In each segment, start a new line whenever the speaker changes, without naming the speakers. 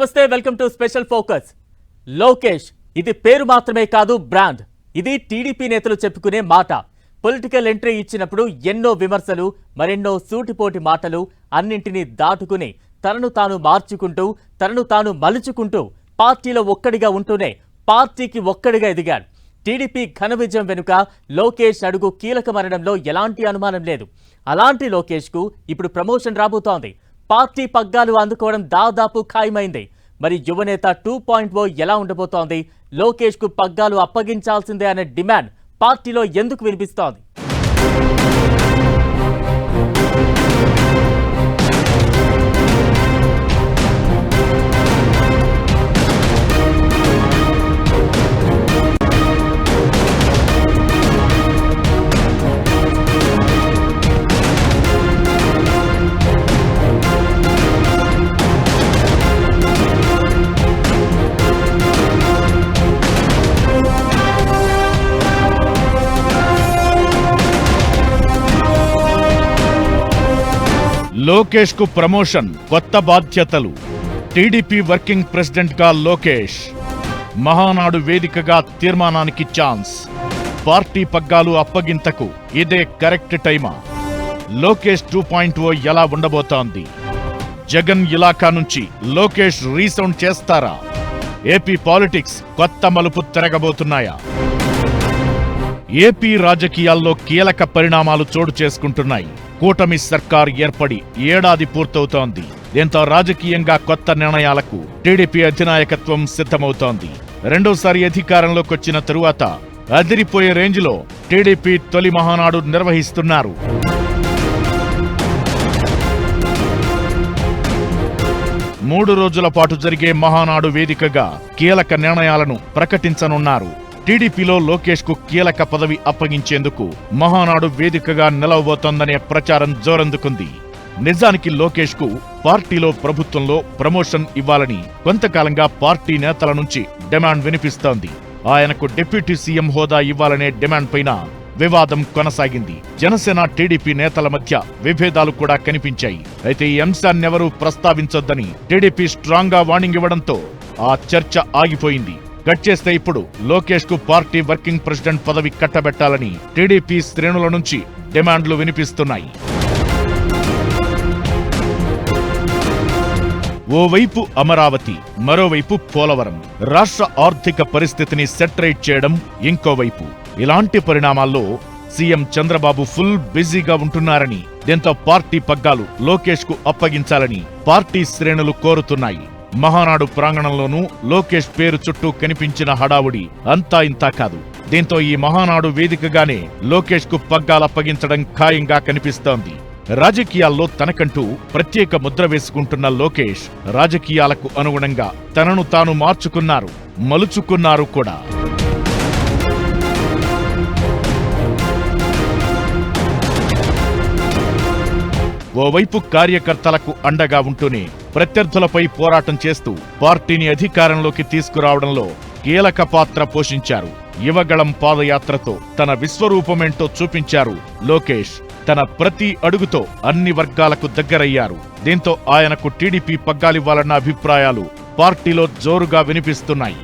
నమస్తే welcome to special focus. Lokesh ఇది పేరు మాత్రమే కాదు బ్రాండ్. ఇది టీడీపీ నేతలు చెప్పుకునే మాట. పొలిటికల్ ఎంట్రీ ఇచ్చినప్పుడు ఎన్నో విమర్శలు మరెన్నో సూటిపోటి మాటలు అన్నింటినీ దాటుకుని తనను తాను మార్చుకుంటూ తనను తాను మలుచుకుంటూ పార్టీలో ఒక్కడిగా ఉంటూనే పార్టీకి ఒక్కడిగా ఎదిగాడు. టీడీపీ ఘన విజయం వెనుక లోకేష్ అడుగు కీలకమనడంలో ఎలాంటి అనుమానం లేదు. అలాంటి లోకేష్కు ఇప్పుడు ప్రమోషన్ రాబోతోంది. పార్టీ పగ్గాలు అందుకోవడం దాదాపు ఖాయమైంది. మరి యువనేత టూ పాయింట్ ఓ ఎలా ఉండబోతోంది? లోకేష్కు పగ్గాలు అప్పగించాల్సిందే అనే డిమాండ్ పార్టీలో ఎందుకు వినిపిస్తోంది?
లోకేష్కు ప్రమోషన్ కొత్త బాధ్యతలు. టీడీపీ వర్కింగ్ ప్రెసిడెంట్గా లోకేష్. మహానాడు వేదికగా తీర్మానానికి ఛాన్స్. పార్టీ పగ్గాలు అప్పగింతకు ఇదే కరెక్ట్ టైమా? లోకేష్ టూ పాయింట్ ఓ ఎలా ఉండబోతోంది? జగన్ ఇలాకా నుంచి లోకేష్ రీసౌండ్ చేస్తారా? ఏపీ పాలిటిక్స్ కొత్త మలుపు తిరగబోతున్నాయా? ఏపీ రాజకీయాల్లో కీలక పరిణామాలు చోటు చేసుకుంటున్నాయి. కూటమి సర్కార్ ఏర్పడి ఏడాది పూర్తవుతోంది. దీంతో రాజకీయంగా కొత్త నిర్ణయాలకు టీడీపీ అధినాయకత్వం సిద్ధమవుతోంది. రెండోసారి అధికారంలోకి వచ్చిన తరువాత అదిరిపోయే రేంజ్లో టీడీపీ తొలి మహానాడు నిర్వహిస్తున్నారు. మూడు రోజుల పాటు జరిగే మహానాడు వేదికగా కీలక నిర్ణయాలను ప్రకటించనున్నారు. టీడీపీలో లోకేష్కు కీలక పదవి అప్పగించేందుకు మహానాడు వేదికగా నిలవబోతోందనే ప్రచారం జోరందుకుంది. నిజానికి లోకేష్కు పార్టీలో ప్రభుత్వంలో ప్రమోషన్ ఇవ్వాలని కొంతకాలంగా పార్టీ నేతల నుంచి డిమాండ్ వినిపిస్తోంది. ఆయనకు డిప్యూటీ సీఎం హోదా ఇవ్వాలనే డిమాండ్ పైన వివాదం కొనసాగింది. జనసేన టీడీపీ నేతల మధ్య విభేదాలు కూడా కనిపించాయి. అయితే ఈ అంశాన్నెవరూ ప్రస్తావించొద్దని టీడీపీ స్ట్రాంగ్గా వార్నింగ్ ఇవ్వడంతో ఆ చర్చ ఆగిపోయింది. కట్ చేస్తే ఇప్పుడు లోకేష్కు పార్టీ వర్కింగ్ ప్రెసిడెంట్ పదవి కట్టబెట్టాలని టీడీపీ శ్రేణుల నుంచి డిమాండ్లు వినిపిస్తున్నాయి. ఓవైపు అమరావతి మరోవైపు పోలవరం. రాష్ట్ర ఆర్థిక పరిస్థితిని సెటరేట్ చేయడం ఇంకోవైపు. ఇలాంటి పరిణామాల్లో సీఎం చంద్రబాబు ఫుల్ బిజీగా ఉంటున్నారని దీంతో పార్టీ పగ్గాలు లోకేష్కు అప్పగించాలని పార్టీ శ్రేణులు కోరుతున్నాయి. మహానాడు ప్రాంగణంలోనూ లోకేష్ పేరు చుట్టూ కనిపించిన హడావుడి అంతా ఇంతా కాదు. దీంతో ఈ మహానాడు వేదికగానే లోకేష్కు పగ్గాలప్పగించడం ఖాయంగా కనిపిస్తోంది. రాజకీయాల్లో తనకంటూ ప్రత్యేక ముద్ర వేసుకుంటున్న లోకేష్ రాజకీయాలకు అనుగుణంగా తనను తాను మార్చుకున్నారు మలుచుకున్నారు కూడా. ఓవైపు కార్యకర్తలకు అండగా ఉంటూనే ప్రత్యర్థులపై పోరాటం చేస్తూ పార్టీని అధికారంలోకి తీసుకురావడంలో కీలక పాత్ర పోషించారు. యువగళం పాదయాత్రతో తన విశ్వరూపమేంటో చూపించారు లోకేష్. తన ప్రతి అడుగుతో అన్ని వర్గాలకు దగ్గరయ్యారు. దీంతో ఆయనకు టీడీపీ పగ్గాలివ్వాలన్న అభిప్రాయాలు పార్టీలో జోరుగా వినిపిస్తున్నాయి.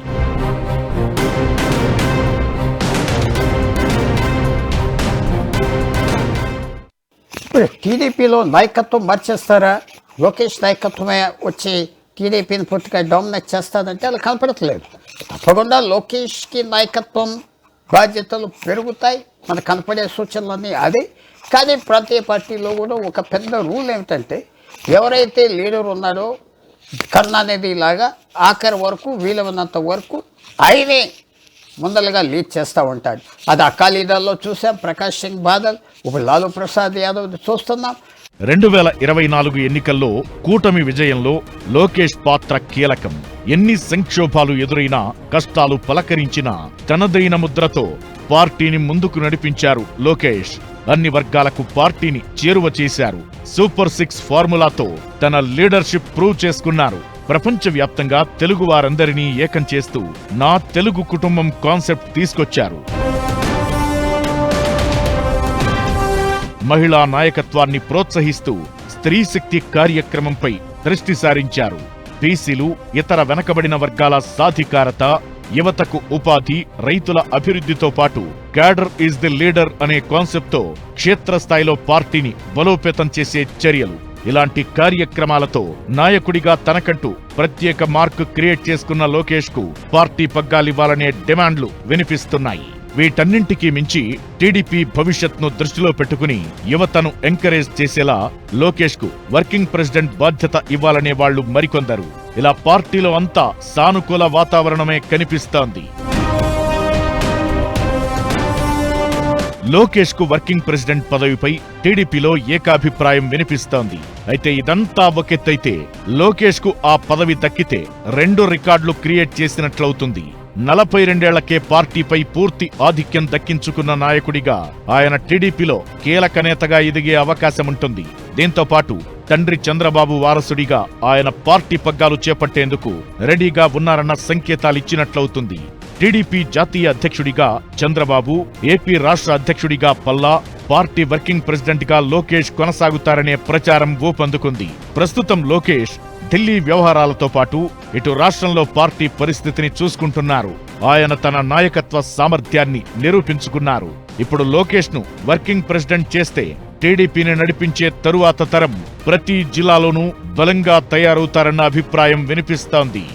టీడీపీలో నాయకత్వం మార్చేస్తారా? లోకేష్ నాయకత్వమే వచ్చి టీడీపీని పూర్తిగా డామినేట్ చేస్తాదంటే అలా కనపడట్లేదు. తప్పకుండా లోకేష్కి నాయకత్వం బాధ్యతలు పెరుగుతాయి. మనకు కనపడే సూచనలన్నీ అదే. కానీ ప్రాంతీయ పార్టీలో కూడా ఒక పెద్ద రూల్ ఏమిటంటే ఎవరైతే లీడర్ ఉన్నారో కరుణానిధి లాగా ఆఖరి వరకు వీలైనంత వరకు ఆయనే ముందలుగా లీడ్ చేస్తూ ఉంటాడు. అది అకాలీదల్లో చూసాం ప్రకాష్ సింగ్ బాదల్ ఇప్పుడు లాలూ ప్రసాద్ యాదవ్ చూస్తున్నాం.
రెండు వేల ఇరవై నాలుగు ఎన్నికల్లో కూటమి విజయంలో లోకేష్ పాత్ర కీలకం. ఎన్ని సంక్షోభాలు ఎదురైనా కష్టాలు పలకరించినా తనదైన ముద్రతో పార్టీని ముందుకు నడిపించారు లోకేష్. అన్ని వర్గాలకు పార్టీని చేరువ చేశారు. సూపర్ సిక్స్ ఫార్ములాతో తన లీడర్షిప్ ప్రూవ్ చేసుకున్నారు. ప్రపంచవ్యాప్తంగా తెలుగు వారందరినీ ఏకం చేస్తూ నా తెలుగు కుటుంబం కాన్సెప్ట్ తీసుకొచ్చారు. మహిళా నాయకత్వాన్ని ప్రోత్సహిస్తూ స్త్రీ శక్తి కార్యక్రమంపై దృష్టి సారించారు. బీసీలు ఇతర వెనకబడిన వర్గాల సాధికారత యువతకు ఉపాధి రైతుల అభివృద్ధితో పాటు క్యాడర్ ఈజ్ ది లీడర్ అనే కాన్సెప్ట్తో క్షేత్రస్థాయిలో పార్టీని బలోపేతం చేసే చర్యలు ఇలాంటి కార్యక్రమాలతో నాయకుడిగా తనకంటూ ప్రత్యేక మార్క్ క్రియేట్ చేసుకున్న లోకేష్కు పార్టీ పగ్గాలివ్వాలనే డిమాండ్లు వినిపిస్తున్నాయి. వీటన్నింటికీ మించి టీడీపీ భవిష్యత్ను దృష్టిలో పెట్టుకుని యువతను ఎంకరేజ్ చేసేలా లోకేష్కు వర్కింగ్ ప్రెసిడెంట్ బాధ్యత ఇవ్వాలనే వాళ్ళు మరికొందరు. ఇలా పార్టీలో అంతా సానుకూల వాతావరణమే కనిపిస్తోంది. లోకేష్కు వర్కింగ్ ప్రెసిడెంట్ పదవిపై టీడీపీలో ఏకాభిప్రాయం వినిపిస్తోంది. అయితే ఇదంతా ఒకెత్తైతే లోకేష్కు ఆ పదవి దక్కితే రెండు రికార్డులు క్రియేట్ చేసినట్లవుతుంది. నలభై రెండేళ్ళకే పార్టీపై పూర్తి ఆధిక్యం దక్కించుకున్న నాయకుడిగా ఆయన టీడీపీలో కీలక నేతగా ఎదిగే అవకాశముంటుంది. దీంతో పాటు తండ్రి చంద్రబాబు వారసుడిగా ఆయన పార్టీ పగ్గాలు చేపట్టేందుకు రెడీగా ఉన్నారన్న సంకేతాలిచ్చినట్లవుతుంది. టీడీపీ జాతీయ అధ్యక్షుడిగా చంద్రబాబు ఏపీ రాష్ట్ర అధ్యక్షుడిగా పల్లా పార్టీ వర్కింగ్ ప్రెసిడెంట్గా లోకేష్ కొనసాగుతారనే ప్రచారం ఊపందుకుంది. ప్రస్తుతం లోకేష్ ఢిల్లీ వ్యవహారాలతో పాటు ఇటు రాష్ట్రంలో పార్టీ పరిస్థితిని చూసుకుంటున్నారు. ఆయన తన నాయకత్వ సామర్థ్యాన్ని నిరూపించుకున్నారు. ఇప్పుడు లోకేష్ను వర్కింగ్ ప్రెసిడెంట్ చేస్తే టీడీపీని నడిపించే తరువాత తరం ప్రతి జిల్లాలోనూ బలంగా తయారవుతారన్న అభిప్రాయం వినిపిస్తోంది.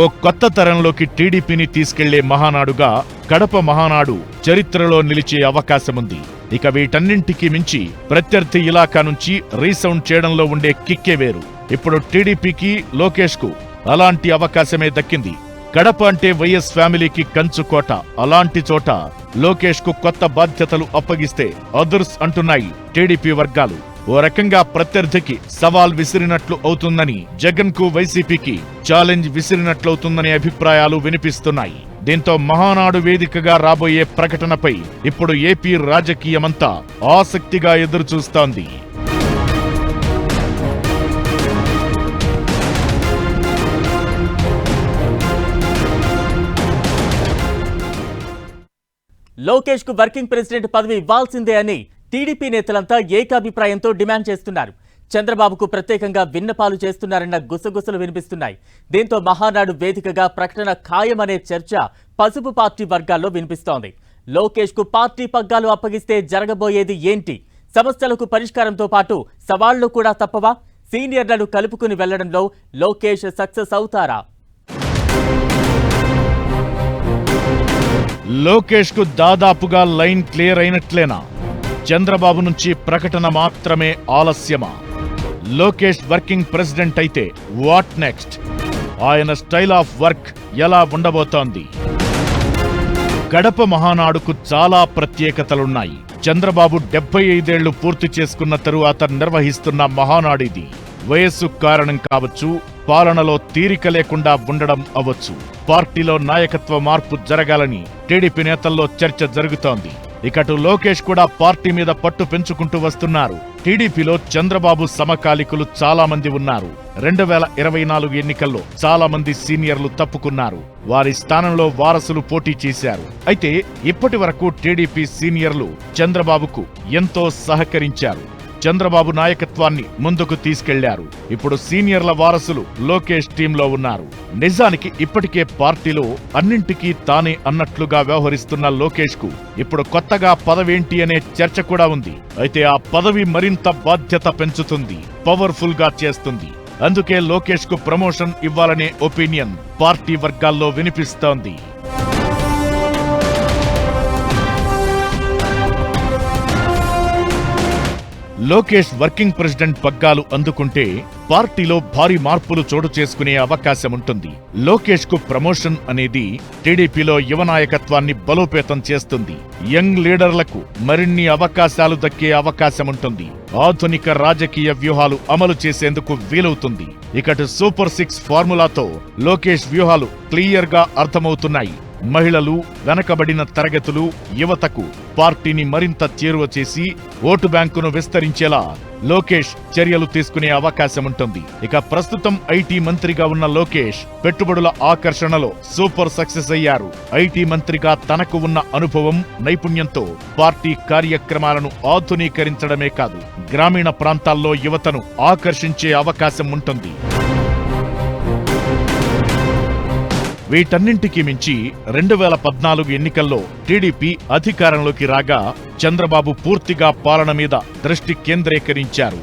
ఓ కొత్త తరంలోకి టీడీపీని తీసుకెళ్ళే మహానాడుగా కడప మహానాడు చరిత్రలో నిలిచే అవకాశముంది. ఇక వీటన్నింటికి మించి ప్రత్యర్థి ఇలాకా నుంచి రీసౌండ్ చేయడంలో ఉండే కిక్కే వేరు. ఇప్పుడు టీడీపీకి లోకేష్కు అలాంటి అవకాశమే దక్కింది. కడప అంటే వైఎస్ ఫ్యామిలీకి కంచుకోట అలాంటి చోట లోకేష్కు కొత్త బాధ్యతలు అప్పగిస్తే అదర్స్ అంటున్నాయి టీడీపీ వర్గాలు. ఓ రకంగా ప్రత్యర్థికి సవాల్ విసిరినట్లు అవుతుందని జగన్కు వైసీపీకి ఛాలెంజ్ విసిరినట్లవుతుందనే అభిప్రాయాలు వినిపిస్తున్నాయి. దీంతో మహానాడు వేదికగా రాబోయే ప్రకటనపై ఇప్పుడు ఏపీ రాజకీయమంతా ఆసక్తిగా ఎదురుచూస్తోంది.
లోకేష్కు వర్కింగ్ ప్రెసిడెంట్ పదవి ఇవ్వాల్సిందే అని టీడీపీ నేతలంతా ఏకాభిప్రాయంతో డిమాండ్ చేస్తున్నారు. చంద్రబాబుకు ప్రత్యేకంగా విన్నపాలు చేస్తున్నారన్న గుసగుసలు వినిపిస్తున్నాయి. దీంతో మహానాడు వేదికగా ప్రకటన ఖాయమనే చర్చ పసుపు పార్టీ వర్గాల్లో వినిపిస్తోంది. లోకేష్కు పార్టీ పగ్గాలు అప్పగిస్తే జరగబోయేది ఏంటి? సమస్యలకు పరిష్కారంతో పాటు సవాళ్ళు కూడా తప్పవా? సీనియర్లను కలుపుకుని వెళ్ళడంలో లోకేష్ సక్సెస్ అవుతారా?
లోకేష్కు దాదాపుగా లైన్ క్లియర్ అయినట్లేనా? చంద్రబాబు నుంచి ప్రకటన మాత్రమే ఆలస్యమా? లోకేష్ వర్కింగ్ ప్రెసిడెంట్ అయితే వాట్ నెక్స్ట్? ఆయన స్టైల్ ఆఫ్ వర్క్ ఎలా ఉండబోతోంది? గడప మహానాడుకు చాలా ప్రత్యేకతలున్నాయి. చంద్రబాబు డెబ్బై ఐదేళ్ళు పూర్తి చేసుకున్న తరువాత నిర్వహిస్తున్న మహానాడిది. వయస్సు కారణం కావచ్చు పాలనలో తీరిక లేకుండా ఉండడం అవ్వచ్చు. పార్టీలో నాయకత్వ మార్పు జరగాలని టీడీపీ నేతల్లో చర్చ జరుగుతోంది. ఇకటు లోకేష్ కూడా పార్టీ మీద పట్టు పెంచుకుంటూ వస్తున్నారు. టీడీపీలో చంద్రబాబు సమకాలికులు చాలా మంది ఉన్నారు. రెండు వేల ఇరవై నాలుగు ఎన్నికల్లో చాలా మంది సీనియర్లు తప్పుకున్నారు. వారి స్థానంలో వారసులు పోటీ చేశారు. అయితే ఇప్పటి వరకు టీడీపీ సీనియర్లు చంద్రబాబుకు ఎంతో సహకరించారు. చంద్రబాబు నాయకత్వాన్ని ముందుకు తీసుకెళ్ళారు. ఇప్పుడు సీనియర్ల వారసులు లోకేష్ టీంలో ఉన్నారు. నిజానికి ఇప్పటికే పార్టీలో అన్నింటికీ తానే అన్నట్లుగా వ్యవహరిస్తున్న లోకేష్కు ఇప్పుడు కొత్తగా పదవేంటి అనే చర్చ కూడా ఉంది. అయితే ఆ పదవి మరింత బాధ్యత పెంచుతుంది పవర్ఫుల్గా చేస్తుంది. అందుకే లోకేష్కు ప్రమోషన్ ఇవ్వాలనే ఒపీనియన్ పార్టీ వర్గాల్లో వినిపిస్తోంది. లోకేష్ వర్కింగ్ ప్రెసిడెంట్ పగ్గాలు అందుకుంటే పార్టీలో భారీ మార్పులు చోటు చేసుకునే అవకాశం ఉంటుంది. లోకేష్కు ప్రమోషన్ అనేది టీడీపీలో యువ నాయకత్వాన్ని బలోపేతం చేస్తుంది. యంగ్ లీడర్లకు మరిన్ని అవకాశాలు దక్కే అవకాశం ఉంటుంది. ఆధునిక రాజకీయ వ్యూహాలు అమలు చేసేందుకు వీలవుతుంది. ఇకటి సూపర్ సిక్స్ ఫార్ములాతో లోకేష్ వ్యూహాలు క్లియర్గా అర్థమవుతున్నాయి. మహిళలు వెనకబడిన తరగతులు యువతకు పార్టీని మరింత చేరువ చేసి ఓటు బ్యాంకును విస్తరించేలా లోకేష్ చర్యలు తీసుకునే అవకాశం ఉంటుంది ఇక ప్రస్తుతం ఐటీ మంత్రిగా ఉన్న లోకేష్ పెట్టుబడుల ఆకర్షణలో సూపర్ సక్సెస్ అయ్యారు. ఐటీ మంత్రిగా తనకు ఉన్న అనుభవం నైపుణ్యంతో పార్టీ కార్యక్రమాలను ఆధునీకరించడమే కాదు గ్రామీణ ప్రాంతాల్లో యువతను ఆకర్షించే అవకాశం ఉంటుంది వీటన్నింటికి మించి రెండు వేల పద్నాలుగు ఎన్నికల్లో టీడీపీ అధికారంలోకి రాగా చంద్రబాబు పూర్తిగా పాలన మీద దృష్టి కేంద్రీకరించారు.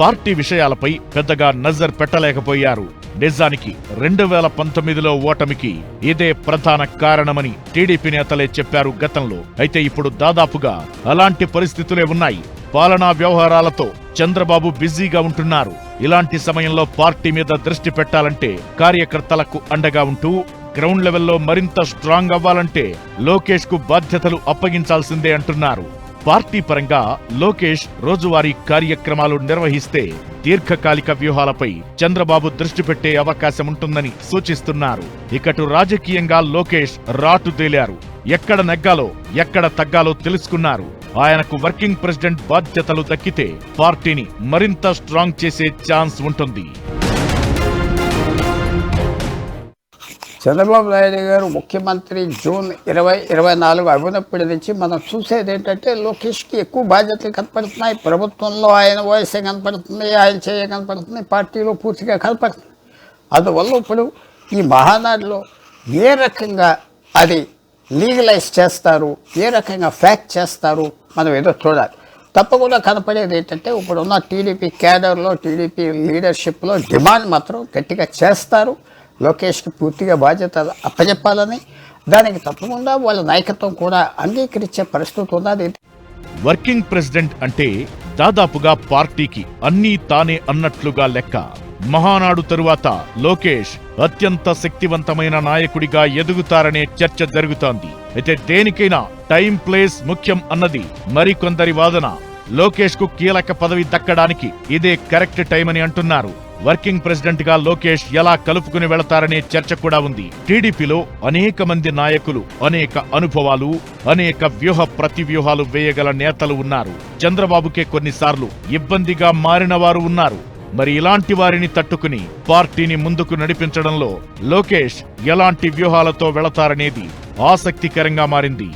పార్టీ విషయాలపై పెద్దగా నజర్ పెట్టలేకపోయారు. నిజానికి రెండు వేల పంతొమ్మిదిలో ఓటమికి ఇదే ప్రధాన కారణమని టీడీపీ నేతలే చెప్పారు గతంలో. అయితే ఇప్పుడు దాదాపుగా అలాంటి పరిస్థితులే ఉన్నాయి. పాలనా వ్యవహారాలతో చంద్రబాబు బిజీగా ఉంటున్నారు. ఇలాంటి సమయంలో పార్టీ మీద దృష్టి పెట్టాలంటే కార్యకర్తలకు అండగా ఉంటూ గ్రౌండ్ లెవెల్లో మరింత స్ట్రాంగ్ అవ్వాలంటే లోకేష్కు బాధ్యతలు అప్పగించాల్సిందే అంటున్నారు. పార్టీ పరంగా లోకేష్ రోజువారీ కార్యక్రమాలు నిర్వహిస్తే దీర్ఘకాలిక వ్యూహాలపై చంద్రబాబు దృష్టి పెట్టే అవకాశం ఉంటుందని సూచిస్తున్నారు. ఇకటు రాజకీయంగా లోకేష్ రాటుదేలారు ఎక్కడ నెగ్గాలో ఎక్కడ తగ్గాలో తెలుసుకున్నారు. ఆయనకు వర్కింగ్ ప్రెసిడెంట్ బాధ్యతలు దక్కితే పార్టీని మరింత స్ట్రాంగ్ చేసే ఛాన్స్ ఉంటుంది.
చంద్రబాబు నాయుడు గారు ముఖ్యమంత్రి జూన్ ఇరవై ఇరవై నాలుగు అభినప్పటి నుంచి మనం చూసేది ఏంటంటే లోకేష్కి ఎక్కువ బాధ్యతలు కనపడుతున్నాయి. ప్రభుత్వంలో ఆయన వయసే కనపడుతుంది ఆయన చేయ కనపడుతుంది పార్టీలో పూర్తిగా కనపడుతుంది. అందువల్ల ఇప్పుడు ఈ మహానాడులో ఏ రకంగా అది లీగలైజ్ చేస్తారు ఏ రకంగా ఫ్యాక్ట్ చేస్తారు మనం ఏదో చూడాలి. తప్పకుండా కనపడేది ఏంటంటే ఇప్పుడున్న టీడీపీ క్యాడర్లో టీడీపీ లీడర్షిప్లో డిమాండ్ మాత్రం గట్టిగా చేస్తారు. లోకేష్కి పూర్తిగా బాధ్యత అప్పచెప్పాలని దానికి తప్పకుండా వాళ్ళ నాయకత్వం కూడా అంగీకరించే పరిస్థితి ఉన్నది.
వర్కింగ్ ప్రెసిడెంట్ అంటే దాదాపుగా పార్టీకి అన్నీ తానే అన్నట్లుగా లెక్క. మహానాడు తరువాత లోకేష్ అత్యంత శక్తివంతమైన నాయకుడిగా ఎదుగుతారనే చర్చ జరుగుతోంది. అయితే దేనికైనా టైం ప్లేస్ ముఖ్యం అన్నది మరికొందరి వాదన. లోకేష్కు కీలక పదవి దక్కడానికి ఇదే కరెక్ట్ టైం అని అంటున్నారు. వర్కింగ్ ప్రెసిడెంట్గా లోకేష్ ఎలా కలుపుకుని వెళతారనే చర్చ కూడా ఉంది. టీడీపీలో అనేక మంది నాయకులు అనేక అనుభవాలు అనేక వ్యూహ ప్రతివ్యూహాలు వేయగల నేతలు ఉన్నారు. చంద్రబాబుకే కొన్నిసార్లు ఇబ్బందిగా మారిన వారు ఉన్నారు. మరి ఇలాంటి వారిని తట్టుకుని పార్టీని ముందుకు నడిపించడంలో లోకేష్ ఎలాంటి వ్యూహాలతో వెళతారనేది ఆసక్తికరంగా మారింది.